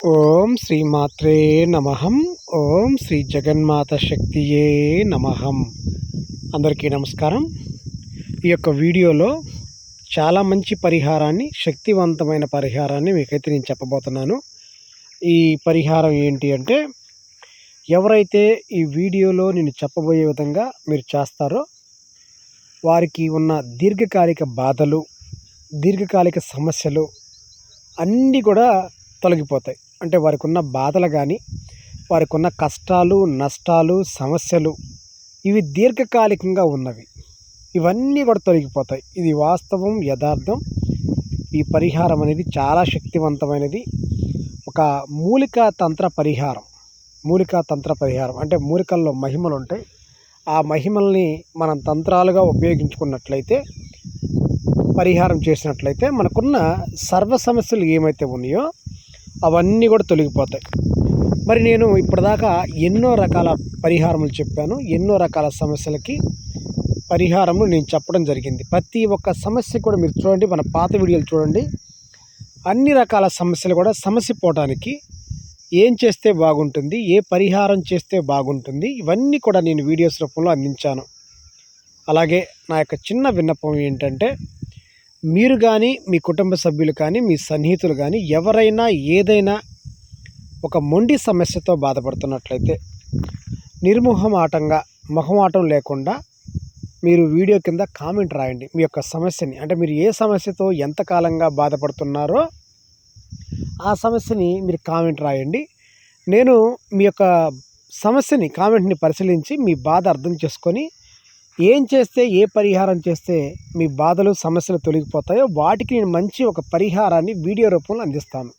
ఓం శ్రీమాత్రే నమహం ఓం శ్రీ జగన్మాత శక్తియే నమహం అందరికీ నమస్కారం. ఈ యొక్క వీడియోలో చాలా మంచి పరిహారాన్ని శక్తివంతమైన పరిహారాన్ని మీకైతే నేను చెప్పబోతున్నాను. ఈ పరిహారం ఏంటి అంటే ఎవరైతే ఈ వీడియోలో నేను చెప్పబోయే విధంగా మీరు చేస్తారో వారికి ఉన్న దీర్ఘకాలిక బాధలు దీర్ఘకాలిక సమస్యలు అన్నీ కూడా తొలగిపోతాయి. అంటే వారికి ఉన్న బాధలు కానీ వారికి ఉన్న కష్టాలు నష్టాలు సమస్యలు ఇవి దీర్ఘకాలికంగా ఉన్నవి. ఇవన్నీ కూడా తొలగిపోతాయి. ఇది వాస్తవం యథార్థం. ఈ పరిహారం అనేది చాలా శక్తివంతమైనది. ఒక మూలికా తంత్ర పరిహారం. మూలికా తంత్ర పరిహారం. అంటే మూలికల్లో మహిమలు ఉంటాయి ఆ మహిమల్ని మనం తంత్రాలుగా ఉపయోగించుకున్నట్లయితే పరిహారం చేసినట్లయితే మనకున్న సర్వ సమస్యలు ఏమైతే ఉన్నాయో అవన్నీ కూడా తొలగిపోతాయి. మరి నేను ఇప్పటిదాకా ఎన్నో రకాల పరిహారములు చెప్పాను. ఎన్నో రకాల సమస్యలకి పరిహారము నేను చెప్పడం జరిగింది. ప్రతి ఒక్క సమస్య కూడా మీరు చూడండి మన పాత వీడియోలు చూడండి. అన్ని రకాల సమస్యలు కూడా సమస్య పోవడానికి ఏం చేస్తే బాగుంటుంది ఏ పరిహారం చేస్తే బాగుంటుంది ఇవన్నీ కూడా నేను వీడియోస్ రూపంలో అందించాను. అలాగే నా యొక్క చిన్న విన్నపం ఏంటంటే మీరు కానీ మీ కుటుంబ సభ్యులు కానీ మీ సన్నిహితులు కానీ ఎవరైనా ఏదైనా ఒక మొండి సమస్యతో బాధపడుతున్నట్లయితే నిర్మోహమాటంగా మొహమాటం లేకుండా మీరు వీడియో కింద కామెంట్ రాయండి మీ యొక్క సమస్యని. అంటే మీరు ఏ సమస్యతో ఎంతకాలంగా బాధపడుతున్నారో ఆ సమస్యని మీరు కామెంట్ రాయండి. నేను మీ యొక్క సమస్యని కామెంట్ని పరిశీలించి మీ బాధ అర్థం చేసుకొని ఏం చేస్తే ఏ పరిహారం చేస్తే మీ బాధలు సమస్యలు తొలగిపోతాయో వాటికి నేను మంచి ఒక పరిహారాన్ని వీడియో రూపంలో అందిస్తాను.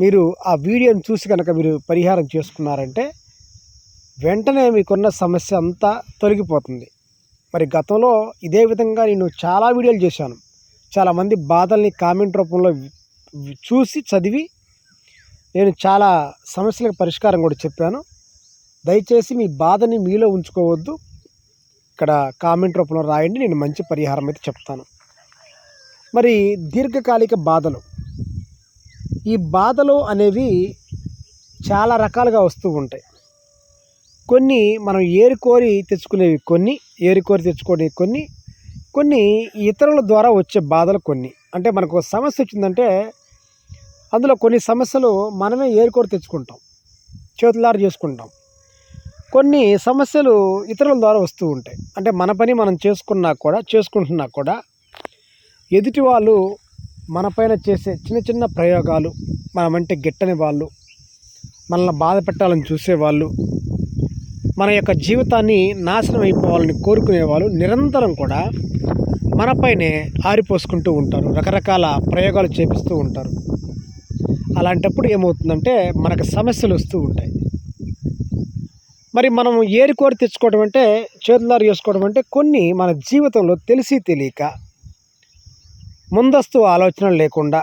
మీరు ఆ వీడియోని చూసి కనుక మీరు పరిహారం చేసుకున్నారంటే వెంటనే మీకున్న సమస్య అంతా తొలగిపోతుంది. మరి గతంలో ఇదే విధంగా నేను చాలా వీడియోలు చేశాను. చాలామంది బాధల్ని కామెంట్ రూపంలో చూసి చదివి నేను చాలా సమస్యలకు పరిష్కారం కూడా చెప్పాను. దయచేసి మీ బాధని మీలో ఉంచుకోవద్దు. ఇక్కడ కామెంట్ రూపంలో రాయండి నేను మంచి పరిహారం అయితే చెప్తాను. మరి దీర్ఘకాలిక బాధలు. ఈ బాధలు అనేవి చాలా రకాలుగా వస్తూ ఉంటాయి. కొన్ని మనం ఏరుకోరి తెచ్చుకునేవి కొన్ని ఏరుకోరి తెచ్చుకునేవి కొన్ని కొన్ని ఇతరుల ద్వారా వచ్చే బాధలు కొన్ని. అంటే మనకు సమస్య వచ్చిందంటే అందులో కొన్ని సమస్యలు మనమే ఏరుకోరి తెచ్చుకుంటాం చేతులారు చేసుకుంటాం. కొన్ని సమస్యలు ఇతరుల ద్వారా వస్తూ ఉంటాయి. అంటే మన పని మనం చేసుకున్నా కూడా చేసుకుంటున్నా కూడా ఎదుటి వాళ్ళు మనపైన చేసే చిన్న చిన్న ప్రయోగాలు మనమంటే గిట్టని వాళ్ళు మనల్ని బాధ పెట్టాలని చూసేవాళ్ళు మన యొక్క జీవితాన్ని నాశనం అయిపోవాలని కోరుకునే వాళ్ళు నిరంతరం కూడా మనపైనే ఆరిపోసుకుంటూ ఉంటారు. రకరకాల ప్రయోగాలు చేపిస్తూ ఉంటారు. అలాంటప్పుడు ఏమవుతుందంటే మనకు సమస్యలు వస్తూ ఉంటాయి. మరి మనం ఏరుకోరి తెచ్చుకోవడం అంటే చేతులారు చేసుకోవడం అంటే కొన్ని మన జీవితంలో తెలిసి తెలియక ముందస్తు ఆలోచన లేకుండా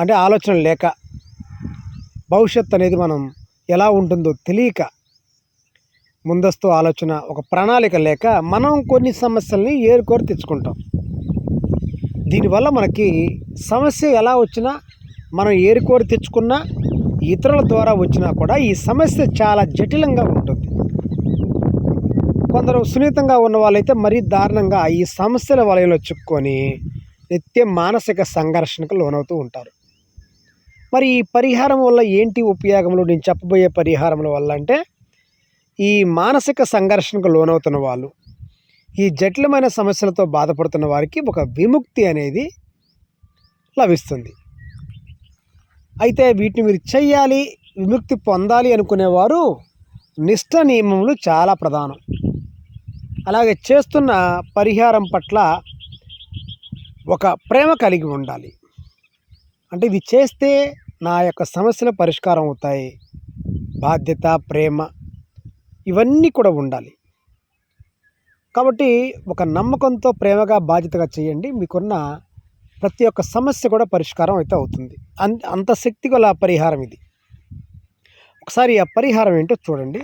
అంటే ఆలోచన లేక భవిష్యత్ అనేది మనం ఎలా ఉంటుందో తెలియక ముందస్తు ఆలోచన ఒక ప్రణాళిక లేక మనం కొన్ని సమస్యల్ని ఏరుకోరి తెచ్చుకుంటాం. దీనివల్ల మనకి సమస్య ఎలా వచ్చినా మనం ఏరుకోరి తెచ్చుకున్నా ఇతరుల ద్వారా వచ్చినా కూడా ఈ సమస్య చాలా జటిలంగా ఉంటుంది. కొందరు సున్నితంగా ఉన్న వాళ్ళైతే మరీ దారుణంగా ఈ సమస్యల వలయంలో చిక్కుకొని నిత్యం మానసిక సంఘర్షణకు లోనవుతూ ఉంటారు. మరి ఈ పరిహారం వల్ల ఏంటి ఉపయోగములు? నేను చెప్పబోయే పరిహారముల వల్ల అంటే ఈ మానసిక సంఘర్షణకు లోనవుతున్న వాళ్ళు ఈ జటిలమైన సమస్యలతో బాధపడుతున్న వారికి ఒక విముక్తి అనేది లభిస్తుంది. అయితే వీటిని మీరు చెయ్యాలి విముక్తి పొందాలి అనుకునేవారు నిష్ట నియమములు చాలా ప్రధానం. అలాగే చేస్తున్న పరిహారం పట్ల ఒక ప్రేమ కలిగి ఉండాలి. అంటే ఇది చేస్తే నా యొక్క సమస్యలు పరిష్కారం అవుతాయి. బాధ్యత ప్రేమ ఇవన్నీ కూడా ఉండాలి. కాబట్టి ఒక నమ్మకంతో ప్రేమగా బాధ్యతగా చేయండి. మీకున్న ప్రతి ఒక్క సమస్య కూడా పరిష్కారం అయితే అవుతుంది. అంత అంత శక్తి గల పరిహారం ఇది. ఒకసారి ఆ పరిహారం ఏంటో చూడండి.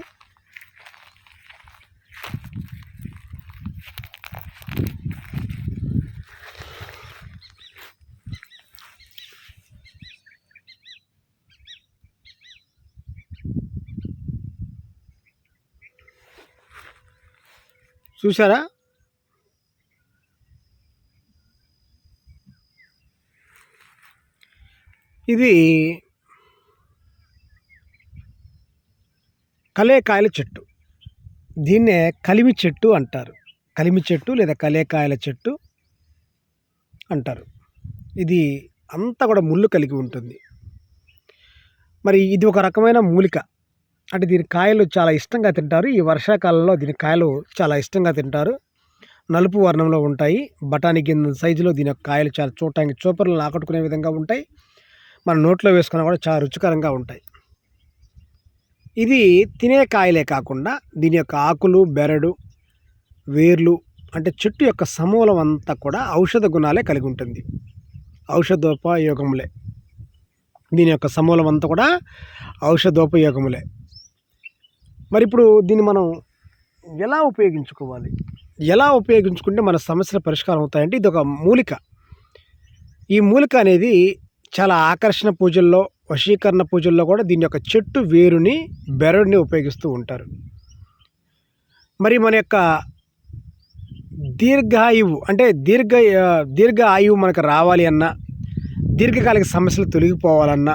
చూసారా ఇది కలేకాయల చెట్టు. దీన్నే కలిమి చెట్టు అంటారు. కలిమి చెట్టు లేదా కలేకాయల చెట్టు అంటారు. ఇది అంతా కూడా ముళ్ళు కలిగి ఉంటుంది. మరి ఇది ఒక రకమైన మూలిక. అంటే దీని కాయలు చాలా ఇష్టంగా తింటారు. ఈ వర్షాకాలంలో దీని కాయలు చాలా ఇష్టంగా తింటారు. నలుపు వర్ణంలో ఉంటాయి. బఠానీ గింజ సైజులో దీని యొక్క కాయలు చాలా చూడటానికి చూపర్లను ఆకట్టుకునే విధంగా ఉంటాయి. మన నోట్లో వేసుకున్నా కూడా చాలా రుచికరంగా ఉంటాయి. ఇది తినే కాయలే కాకుండా దీని యొక్క ఆకులు బెరడు వేర్లు అంటే చెట్టు యొక్క సమూలం అంతా కూడా ఔషధ గుణాలే కలిగి ఉంటుంది. ఔషధోపయోగములే. దీని యొక్క సమూలం అంతా కూడా ఔషధోపయోగములే. మరి ఇప్పుడు దీన్ని మనం ఎలా ఉపయోగించుకోవాలి? ఎలా ఉపయోగించుకుంటే మన సమస్యల పరిష్కారం అవుతాయంటే ఇది ఒక మూలిక. ఈ మూలిక అనేది చాలా ఆకర్షణ పూజల్లో వశీకరణ పూజల్లో కూడా దీని యొక్క చెట్టు వేరుని బెరడుని ఉపయోగిస్తూ ఉంటారు. మరి మన యొక్క దీర్ఘాయువు అంటే దీర్ఘ దీర్ఘ ఆయువు మనకు రావాలి అన్నా దీర్ఘకాలిక సమస్యలు తొలగిపోవాలన్నా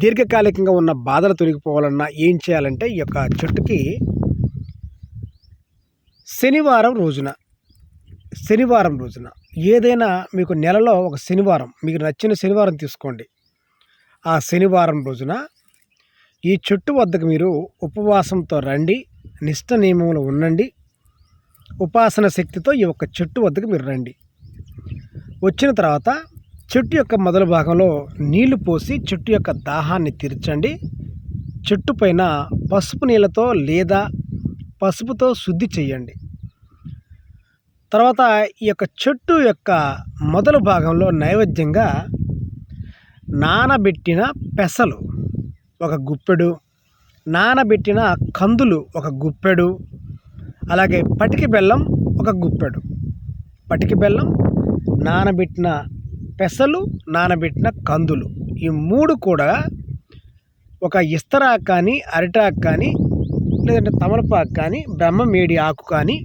దీర్ఘకాలికంగా ఉన్న బాధలు తొలగిపోవాలన్నా ఏం చేయాలంటే ఈ యొక్క చెట్టుకి శనివారం రోజున శనివారం రోజున ఏదైనా మీకు నెలలో ఒక శనివారం మీకు నచ్చిన శనివారం తీసుకోండి. ఆ శనివారం రోజున ఈ చెట్టు వద్దకు మీరు ఉపవాసంతో రండి నిష్ట నియమంలో ఉండండి ఉపాసన శక్తితో ఈ యొక్క చెట్టు వద్దకు మీరు రండి. వచ్చిన తర్వాత చెట్టు యొక్క మొదలు భాగంలో నీళ్ళు పోసి చెట్టు యొక్క దాహాన్ని తీర్చండి. చెట్టు పైన పసుపు నీళ్ళతో లేదా పసుపుతో శుద్ధి చేయండి. తర్వాత ఈ యొక్క చెట్టు యొక్క మొదలు భాగంలో నైవేద్యంగా నానబెట్టిన పెసలు ఒక గుప్పెడు నానబెట్టిన కందులు ఒక గుప్పెడు అలాగే పటికి బెల్లం ఒక గుప్పెడు. పటికి బెల్లం నానబెట్టిన పెసలు నానబెట్టిన కందులు. ఈ మూడు కూడా ఒక ఇస్తరాకు కానీ అరిటాకు కానీ లేదంటే తమలపాకు కానీ బ్రహ్మమేడి ఆకు కానీ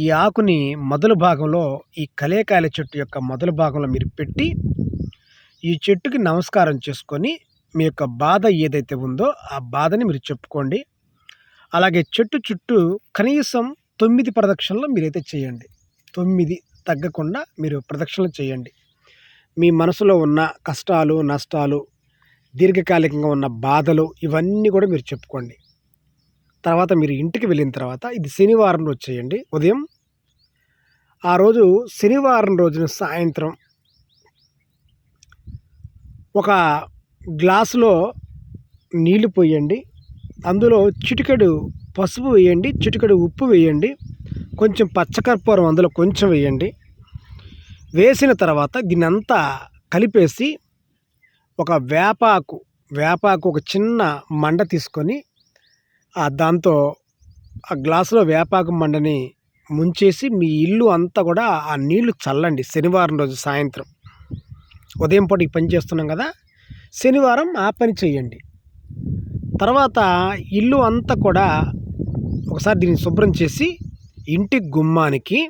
ఈ ఆకుని మొదలు భాగంలో ఈ కలేకాయల చెట్టు యొక్క మొదలు భాగంలో మీరు పెట్టి ఈ చెట్టుకి నమస్కారం చేసుకొని మీ యొక్క బాధ ఏదైతే ఉందో ఆ బాధని మీరు చెప్పుకోండి. అలాగే చెట్టు చుట్టూ కనీసం తొమ్మిది ప్రదక్షిణలు మీరైతే చేయండి. తొమ్మిది తగ్గకుండా మీరు ప్రదక్షిణలు చేయండి. మీ మనసులో ఉన్న కష్టాలు నష్టాలు దీర్ఘకాలికంగా ఉన్న బాధలు ఇవన్నీ కూడా మీరు చెప్పుకోండి. తర్వాత మీరు ఇంటికి వెళ్ళిన తర్వాత ఇది శనివారం రోజు చేయండి. ఉదయం ఆ రోజు శనివారం రోజున సాయంత్రం ఒక గ్లాసులో నీళ్ళు పోయండి. అందులో చిటికెడు పసుపు వేయండి చిటికెడు ఉప్పు వేయండి కొంచెం పచ్చకర్పూరం అందులో కొంచెం వేయండి. వేసిన తర్వాత దీన్ని అంతా కలిపేసి ఒక వేపాకు వేపాకు ఒక చిన్న మండ తీసుకొని దాంతో ఆ గ్లాసులో వేపాకు మండని ముంచేసి మీ ఇల్లు అంతా కూడా ఆ నీళ్ళు చల్లండి శనివారం రోజు సాయంత్రం. ఉదయం పూట ఈ పని చేస్తున్నాం కదా శనివారం ఆ పని చేయండి. తర్వాత ఇల్లు అంతా కూడా ఒకసారి దీన్ని శుభ్రం చేసి ఇంటి గుమ్మానికి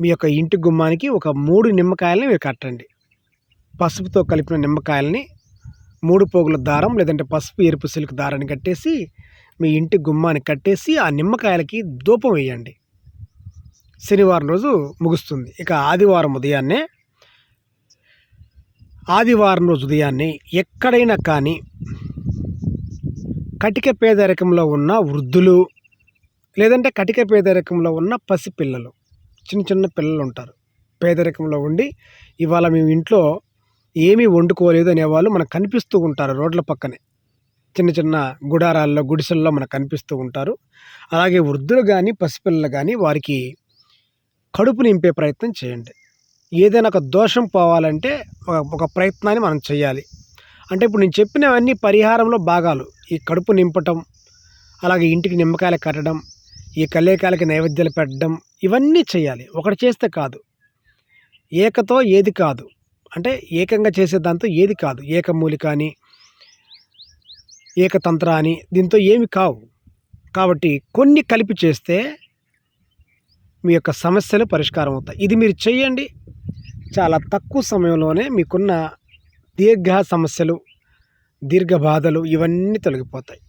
మీ యొక్క ఇంటి గుమ్మానికి ఒక మూడు నిమ్మకాయలని మీరు కట్టండి. పసుపుతో కలిపిన నిమ్మకాయలని మూడు పోగుల దారం లేదంటే పసుపు ఎరుపు సిల్క్ దారాన్ని కట్టేసి మీ ఇంటి గుమ్మాన్ని కట్టేసి ఆ నిమ్మకాయలకి ధూపం వేయండి. శనివారం రోజు ముగుస్తుంది. ఇక ఆదివారం ఉదయాన్నే ఆదివారం రోజు ఉదయాన్నే ఎక్కడైనా కానీ కటిక పేదరికంలో ఉన్న వృద్ధులు లేదంటే కటిక పేదరికంలో ఉన్న పసిపిల్లలు చిన్న చిన్న పిల్లలు ఉంటారు. పేదరికంలో ఉండి ఇవాళ మేము ఇంట్లో ఏమీ వండుకోలేదు అనేవాళ్ళు మనకు కనిపిస్తూ ఉంటారు రోడ్ల పక్కనే. చిన్న చిన్న గుడారాల్లో గుడిసెల్లో మనకు కనిపిస్తూ ఉంటారు. అలాగే వృద్ధులు కానీ పసిపిల్లలు కానీ వారికి కడుపు నింపే ప్రయత్నం చేయండి. ఏదైనా ఒక దోషం పోవాలంటే ఒక ప్రయత్నాన్ని మనం చేయాలి. అంటే ఇప్పుడు నేను చెప్పినవన్నీ పరిహారంలో భాగాలు. ఈ కడుపు నింపటం అలాగే ఇంటికి నిమ్మకాయలు కట్టడం ఈ కలేకాలకి నైవేద్యాలు పెట్టడం ఇవన్నీ చేయాలి. ఒకటి చేస్తే కాదు. ఏకతో ఏది కాదు. అంటే ఏకంగా చేసే దాంతో ఏది కాదు. ఏకమూలిక అని ఏకతంత్ర అని దీంతో ఏమి కావు. కాబట్టి కొన్ని కలిపి చేస్తే మీ యొక్క సమస్యలు పరిష్కారం అవుతాయి. ఇది మీరు చేయండి. చాలా తక్కువ సమయంలోనే మీకున్న దీర్ఘ సమస్యలు దీర్ఘ బాధలు ఇవన్నీ తొలగిపోతాయి.